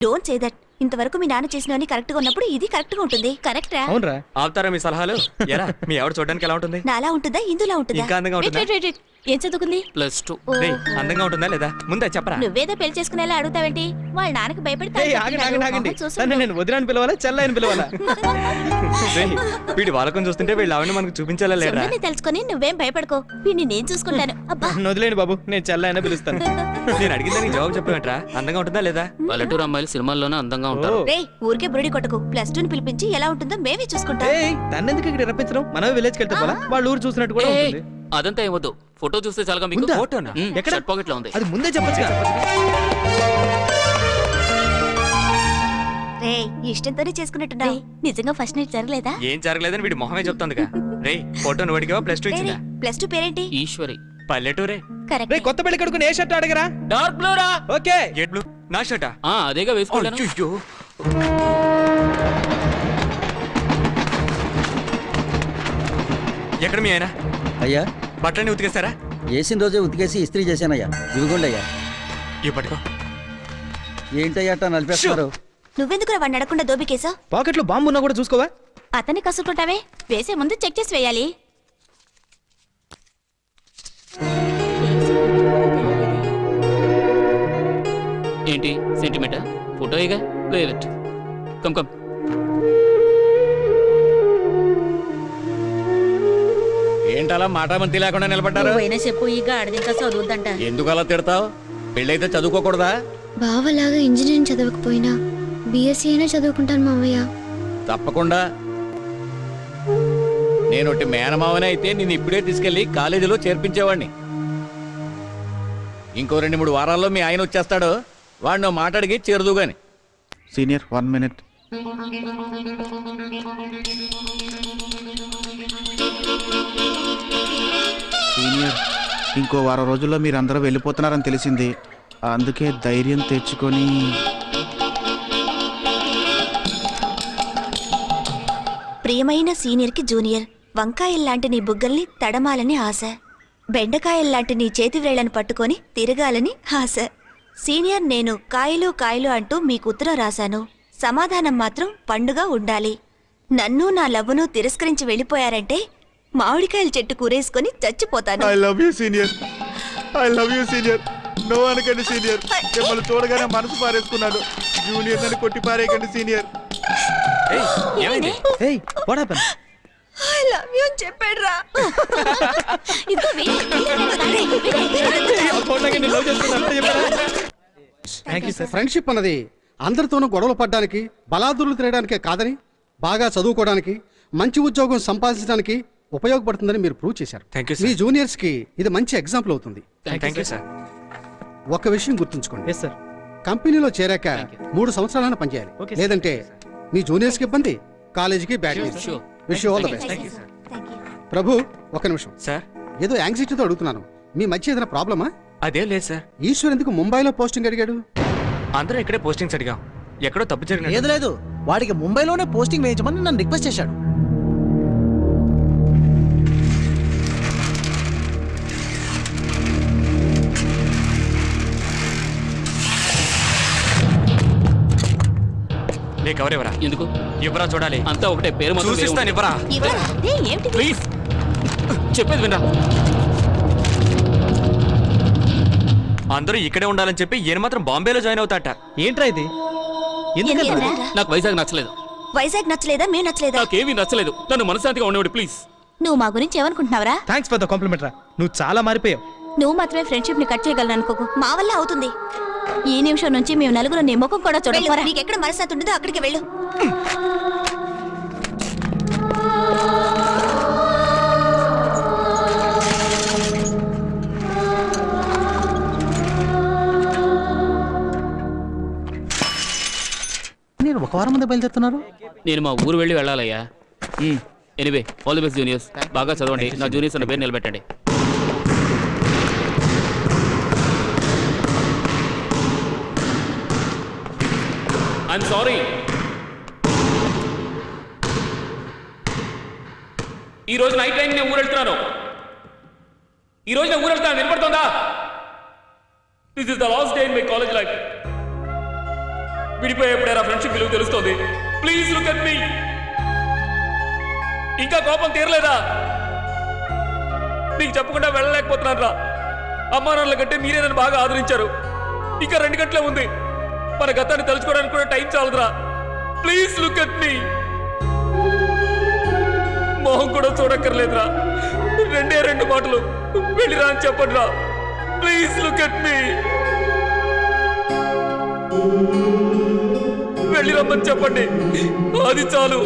Don't say that ఇంతవరకు మీ నాన్న చేసినవన్నీ కరెక్ట్గా ఉన్నప్పుడు ఇది కరెక్ట్గా ఉంటుంది. కరెక్టా అవునరా. ఆపుతారా మీ సలహాలు? ఎలా? మీ ఆవిడ చూడడానికి ఎలా ఉంటుంది? నాలా ఉంటుందా? ఇందులా ఉంటుందా? ఇంకా అందంగా ఉంటుందా? ఏం చదువుకుంది? Plus two. రేయ్, అందంగా ఉంటుందా లేదా? ముందే చెప్పరా. నువ్వేదో పెళ్ళి చేసుకునేలా అడుగుతావేంటి? వాళ్ళ నాన్నకి భయపడి ఏయ్, ఆగండి ఆగండి ఆగండి. తను నేను వదినాన్ని పిలవాలా చెల్లాయని పిలవాలా? రేయ్, వీడి వాళ్ళకం చూస్తుంటే వీళ్ళు ఆవిడ మనకు చూపించాలా లేదా తెలుసుకొని నువ్వేం భయపడుకో. వీడిని నేను చూసుకుంటాను. అబ్బా. నన్ను వదిలేండి బాబు నేను చెల్లాయన పిలుస్తాను. నేను అడిగిన దానికి జవాబు చెప్పేంట్రా అందంగా ఉంటుందా లేదా? పల్లెటూరు అమ్మాయిలు సినిమాల్లోనే అందంగా ఉంటారు? ఓ. రే ఊరికే బురుడి కొట్టకు. ప్లస్ టూ పిలిపించి ఎలా ఉంటుందో మేమే చూసుకుంటాం. ఏయ్ తన్నెందుకు ఇక్కడ రప్పించడం? మనమే విలేజ్కి వెళ్తే పోలా? వాళ్ళ ఊరు చూసినట్టు కూడా ఏయ్, ఉంటుంది. అదంతా ఏమొద్దు ఫోటో చూస్తే చాలుగా మీకు. ఉందా? ఫోటోనా? మ్, ఎక్కడ? షర్ట్ పాకెట్లో ఉంది. అది ముందే చెప్పొచ్చు రే ఇష్టంతోనే చేసుకున్నట్టున్నావు. రేయ్, నిజంగా ఫస్ట్ నైట్ జరగలేదా? ఏం జరగలేదని వీడి మొహమే చెప్తుందిగా. రే ఫోటో నువ్వు అడిగావా ప్లస్ టూ ఇచ్చిందా? ప్లస్ టూ పేరేంటి? ఈశ్వరి. పల్లెటూరే రే కరెక్ట్ కొత్త పెళ్ళి కొడుకుని ఏ షర్ట్ అడగరా? డార్క్ బ్లూ రా ఓకే. గేట్ బ్లూ. నా షర్టా? ఆ, అదేగా వేసుకుంటాను. అయ్యో ఎక్కడ మీ ఆయన? అయ్యా. బట్టలని ఉతికేస్తారా వేసిన రోజే ఉతికేసి ఇస్త్రీ చేశానయ్యా. ఇవిగోండి అయ్యా ఇవి పట్టుకో. ఏంటయ్యా అట్టా నలిపేస్తున్నారు? నువ్వెందుకు వాడిని అడగకుండా దోబికేసా పాకెట్లో బాంబు ఉన్నా కూడా చూసుకోవా? అతన్ని కసుకుంటావే వేసే ముందు చెక్ చేసి వేయాలి. ఏంటి? సెంటిమెంట్? ఫోటో ఇక? లేదట్ కమ్ కమ్. ఏంటలా మాటామంతి లేకుండా నిలబడ్డారు? పోయినా చెప్పు ఈ గాడిద ఇంకా చదువుద్దంట. ఎందుకు అలా తిడతావు? పెళ్ళైతే చదువుకోకూడదా? బావలాగా ఇంజనీరింగ్ చదవకపోయినా బీఎస్సీ అయినా చదువుకుంటాను మామయ్య తప్పకుండా. నేను ఒకటి మేనమావనే అయితే నేను ఇప్పుడే తీసుకెళ్ళి కాలేజీలో చేర్పించేవాడిని ఇంకో రెండు మూడు వారాల్లో మీ ఆయన వచ్చేస్తాడు. వాడిని ఓ మాట అడిగి చేరదు గాని సీనియర్ వన్ మినిట్. సీనియర్ ఇంకో వారం రోజుల్లో మీరు అందరూ వెళ్ళిపోతున్నారని తెలిసింది. అందుకే ధైర్యం తెచ్చుకొని. ప్రియమైన సీనియర్కి జూనియర్ వంకాయల్లాంటి నీ బుగ్గల్ని తడమాలని ఆశ. బెండకాయల్లాంటి నీ చేతి వేళ్ళను పట్టుకొని తిరగాలని ఆశ. సీనియర్ నేను కాయలు కాయలు అంటూ మీకు ఉత్తరం రాశాను. సమాధానం మాత్రం పండుగ ఉండాలి. నన్ను నా లవ్వును తిరస్కరించి వెళ్ళిపోయారంటే మామిడికాయల చెట్టు కూరేసుకొని చచ్చిపోతాను. I love you senior I love you senior no అనకండి సీనియర్ మిమ్మల్ని చూడగానే మనసు పారేసుకున్నాను. జూనియర్ నన్ను కొట్టి పారేయకండి సీనియర్ ఏయ్, ఏమైంది? ఏయ్ what happen I love you అని చెప్పాడు రా ఇదిగో వే, లవ్ చేస్తున్నాను థ్యాంక్ యూ సార్ ఫ్రెండ్షిప్ అన్నది అందరితోనూ గొడవలు పడడానికి బలాదురులు తిరగడానికే కాదని బాగా చదువుకోవడానికి మంచి ఉద్యోగం సంపాదించడానికి ఉపయోగపడుతుందని మీరు ప్రూవ్ చేశారు. మీ జూనియర్స్కి ఇది మంచి ఎగ్జాంపుల్ అవుతుంది. థ్యాంక్ యూ సార్ ఒక విషయం గుర్తుంచుకోండి. సార్ కంపెనీలో చేరాక మూడు సంవత్సరాలను పనిచేయాలి. లేదంటే మీ జూనియర్స్కి ఇబ్బంది కాలేజీకి bad news sure. Wish all the best thank you Prabhu ఒక నిమిషం. సార్ ఏదో యాంగ్జైటీతో అడుగుతున్నాను. మీ మధ్య ఏదైనా ప్రాబ్లమా అదేం లేదు సార్. ఈశ్వర్ ఎందుకు ముంబైలో పోస్టింగ్ అడిగాడు? అందరూ ఇక్కడే పోస్టింగ్స్ అడిగాం. ఎక్కడో తప్పు లేదు జరిగినట్టు. లేదు వాడికి ముంబైలోనే పోస్టింగ్ వేయించమని నన్ను రిక్వెస్ట్ చేశాడు. నీ ఎందుకు? ఇవ్వరా చూడాలి. అంతా ఒకటే పేరు చూసిస్తాను. ఇవ్వరా? ప్లీజ్. చెప్పేది వినరా. అందరూ ఇక్కడే ఉండాలని చెప్పి ఈయన మాత్రం బాంబేలో జాయిన్ అవుతాట. ఏంట్రా ఇది? ఎందుకురా? నాకు వైజాగ్ నచ్చలేదు. వైజాగ్ నచ్చలేదా? మేము నచ్చలేదా? నాకేమీ నచ్చలేదు. నన్ను మనశాంతిగా ఉండేవాడు ప్లీజ్. నువ్వు మా గురించి ఏమనుకుంటున్నావురా? థ్యాంక్స్ ఫర్ ద కాంప్లిమెంట్ రా. నువ్వు చాలా మారిపోయావు. నువ్వు మాత్రమే ఫ్రెండ్షిప్ని కట్ చేయగలను అనుకోకు. మా వల్ల అవుతుంది. ఈ నిమిషం నుంచి మేము నలుగురు నీ ముఖం కూడా వెళ్ళు, చూడకపోరా నీకెక్కడ మనశ్శాంతి ఉండదో అక్కడికి వెళ్ళు. ఒక వారం ముందే బయలుదేరుతున్నారు? నేను మా ఊరు వెళ్ళి వెళ్ళాలయ్యా. Anyway all the best juniors బాగా చదవండి. నా జూనియర్స్ అన్న పేరు నిలబెట్టండి. ఐఎమ్ సారీ ఈ రోజు నైట్ టైం నేను ఊరు వెళ్తున్నాను ఈ రోజు నేను ఊరు వెళ్తాను వినపడుతుందా? This is the last day in my college life విడిపోయేప్పుడేరా friendship విలువ తెలుస్తుంది? ప్లీజ్ లుక్ అట్ మీ ఇంకా కోపం తీరలేదా? నీకు చెప్పకుండా వెళ్ళలేకపోతున్నాను రా అమ్మా నాన్నల కంటే మీరే నన్ను బాగా ఆదరించారు. ఇంకా రెండు గంటలే ఉంది. మన గతాన్ని తలుచుకోవడానికి కూడా టైం చాలదురా. ప్లీజ్ లుక్ అట్ మీ మొహం కూడా చూడక్కర్లేదురా. రెండే రెండు మాటలు. వెళ్ళిరా అని చెప్పండి రా ప్లీజ్ లుక్ అట్ మీ వెళ్ళి రమ్మని చెప్పండి. అది చాలు.